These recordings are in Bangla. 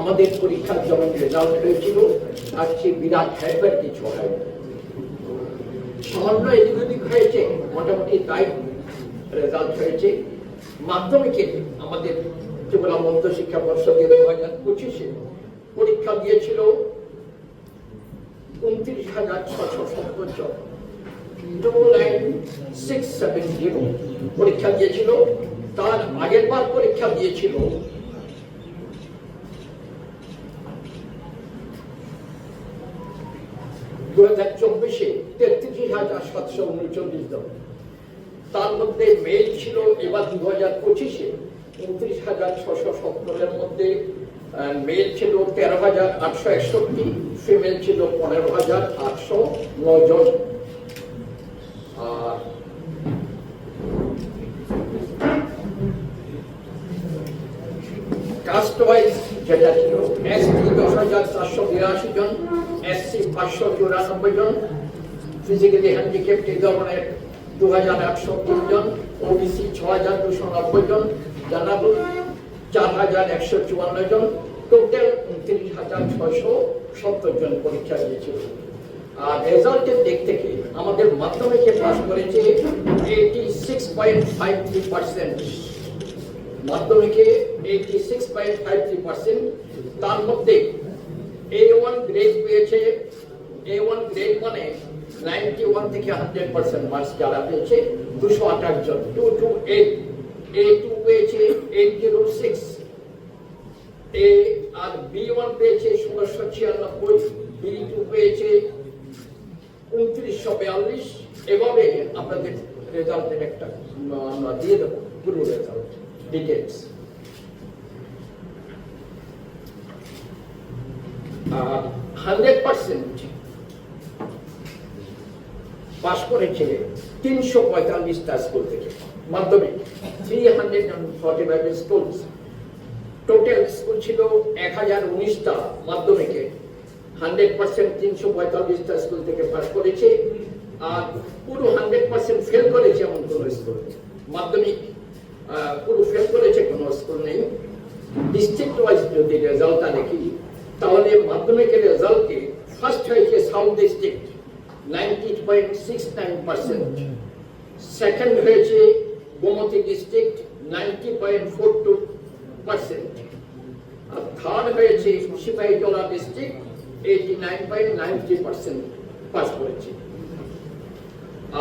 আমাদের পরীক্ষার যখন রেজাল্ট হয়েছিল, তার চেয়ে বিরাট হ্যাডবার কিছু হয়। সামান্য এদিক ওদিক হয়েছে, মোটামুটি তাই রেজাল্ট হয়েছে। মাধ্যমিকে আমাদের ত্রিপুরা মধ্য শিক্ষা পর্ষদে দু হাজার পঁচিশে পরীক্ষা দিয়েছিল উনত্রিশ হাজার ছশো সত্তর জন। পরীক্ষা দিয়েছিল। তার আগের বার পরীক্ষা দিয়েছিল দু হাজার চব্বিশে তেত্রিশ হাজার সাতশো উনচল্লিশ জন তার মধ্যে মেল ছিল এবার দু হাজার পঁচিশে উনত্রিশ হাজার ছশো সত্তরের মধ্যে মেল ছিল তেরো হাজার আটশো একষট্টি ফিমেল ছিল পনেরো হাজার আটশো জন আর কাস্ট ওয়াইজ যেটা ছিল এসটি দশ হাজার চারশো বিরাশি জন। এসসি পাঁচশো, চুরানব্বই জন ফিজিক্যালি হ্যান্ডিক্যাপ্ট এই ধরনের দু হাজার একশো জন ওবিসি ছ হাজার দুশো নব্বই জন জানাবুল চার হাজার একশো চুয়ান্ন জন। টোটাল উনত্রিশ হাজার ছয়শো সত্তর জন পরীক্ষা দিয়েছিল আর রেজাল্টের দিক থেকে আমাদের মাধ্যমিকে পাস করেছে eighty six point five three percent মাধ্যমিকে eighty six point five three percent তার মধ্যে এ ওয়ান গ্রেড পেয়েছে এ ওয়ান গ্রেড ওয়ান ছিয়ানব্বই উনত্রিশশো বিয়াল্লিশ, এভাবে আপনাদের রেজাল্টের একটা দিয়ে দেবো result details hundred percent pass করেছে তিনশো পঁয়তাল্লিশটা স্কুল থেকে। মাধ্যমিক three hundred and forty five schools total school ছিল এক হাজার উনিশটা মাধ্যমিকে। হান্ড্রেড পার্সেন্ট তিনশো পঁয়তাল্লিশটা স্কুল থেকে পাশ করেছে আর পুরো হান্ড্রেড পার্সেন্ট ফেল করেছে এমন কোনো স্কুল। মাধ্যমিক পুরো ফেল করেছে কোনো স্কুল নেই। ডিস্ট্রিক্ট ওয়াইজ যদি রেজাল্টটা দেখি, তাহলে মাধ্যমিকের রেজাল্টে ফার্স্ট হয়েছে south district ninety point six nine percent second হয়েছে Gomati district ninety point four two percent আর থার্ড হয়েছে Sepahijala district eighty nine point nine three percent pass করেছে।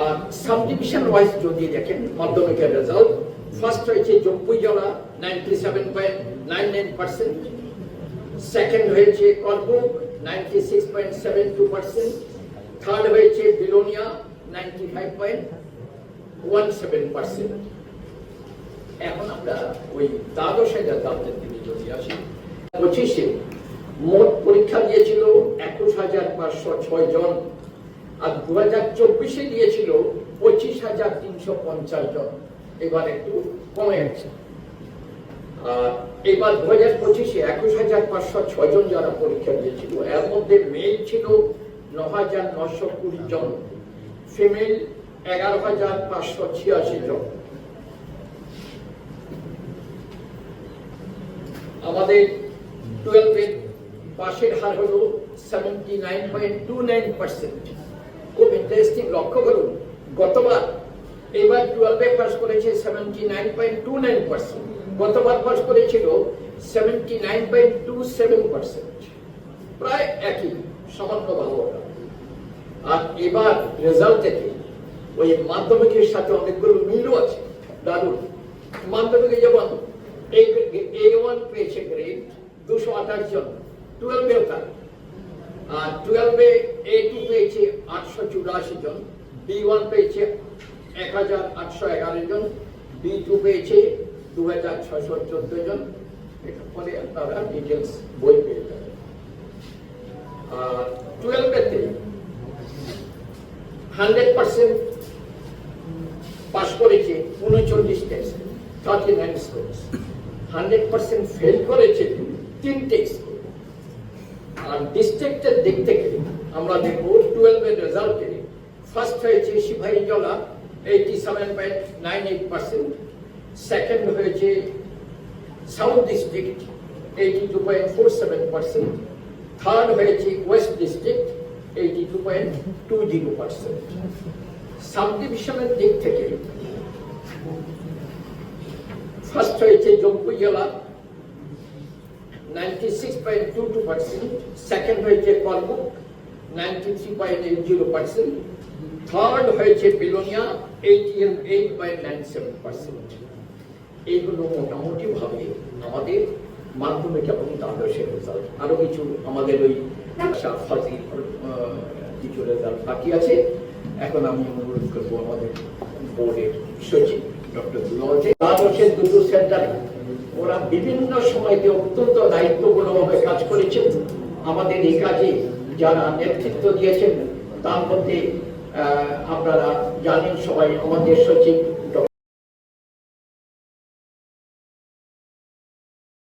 আর সাব ডিভিশন ওয়াইজ যদি দেখেন, মাধ্যমিকের রেজাল্ট ফার্স্ট হয়েছে জম্পুই জেলা ninety seven point nine nine percent second হয়েছে Karbook ninety six point seven two percent third হয়েছে বিলোনিয়া নাইনটি এখন আমরা ওই দ্বাদশে রেজাল্টের দিকে যদি আসি, পঁচিশে। মোট পরীক্ষা দিয়েছিল একুশ হাজার পাঁচশো ছয় জন, আর দু হাজার চব্বিশে দিয়েছিল পঁচিশ হাজার তিনশো পঞ্চাশ জন। এবার একটু কমে গেছে। আর এবার দু হাজার পঁচিশে একুশ হাজার পাঁচশো ছয় জন যারা পরীক্ষা দিয়েছিল, এর মধ্যে মেল ছিল ন হাজার নশো কুড়ি জন। ফিমেল এগারো হাজার পাঁচশো ছিয়াশি জন। আমাদের টুয়েলভের পাশের হার হলো seventy nine point two nine percent খুব ইন্টারেস্টিং লক্ষ্য করুন, গতবার, এবার টুয়েলভে পাস করেছে seventy nine point two nine percent গতবার পাস করেছিল seventy nine point two seven percent প্রায় একই, সামান্য ভালো। আর এবার রেজাল্ট থেকে ওই মাধ্যমিকের সাথে অনেকগুলো মিলও আছে। দারুণ। মাধ্যমিকে যেমন এ ওয়ান পেয়েছে গ্রেড দুশো আঠাশ জন টুয়েলভেও তার আর টুয়েলভে এ টু পেয়েছে আটশো চুরাশি জন বি ওয়ান পেয়েছে এক হাজার আটশো এগারো জন বি টু পেয়েছে দু হাজার ছশো চোদ্দ জন। এটা পরে আপনারা ডিটেলস বই পেয়ে পার্সেন্ট পাস করেছে, উনচল্লিশ test thirty nine school hundred percent fail করেছে, তিনটে স্কুল আর ডিস্ট্রিক্টের দিক থেকে আমরা দেখব টুয়েলভের রেজাল্টে ফার্স্ট হয়েছে Sepahijala eighty seven point nine eight percent second হয়েছে south district eighty two point four seven percent third হয়েছে west district point two zero percent. Sub ডিভিশনের দিক থেকে ফার্স্ট হয়েছে জম্মু জেলা ninety six point two two percent second হয়েছে Karbook ninety three point eight zero percent third হয়েছে Belonia eighty eight point nine seven percent এইগুলো মোটামুটি ভাবে আমাদের মাধ্যমিক এবং দ্বাদশের রেজাল্ট আরও কিছু আমাদের ওই কিছু রেজাল্ট বাকি আছে। এখন আমি অনুরোধ করব আমাদের বোর্ডের সচিব ডক্টর দুটো সেন্টার ওরা বিভিন্ন সময়তে অত্যন্ত দায়িত্বপূর্ণভাবে কাজ করেছেন। আমাদের এই কাজে যারা নেতৃত্ব দিয়েছেন, তার মধ্যে আপনারা জানেন সবাই আমাদের সচিব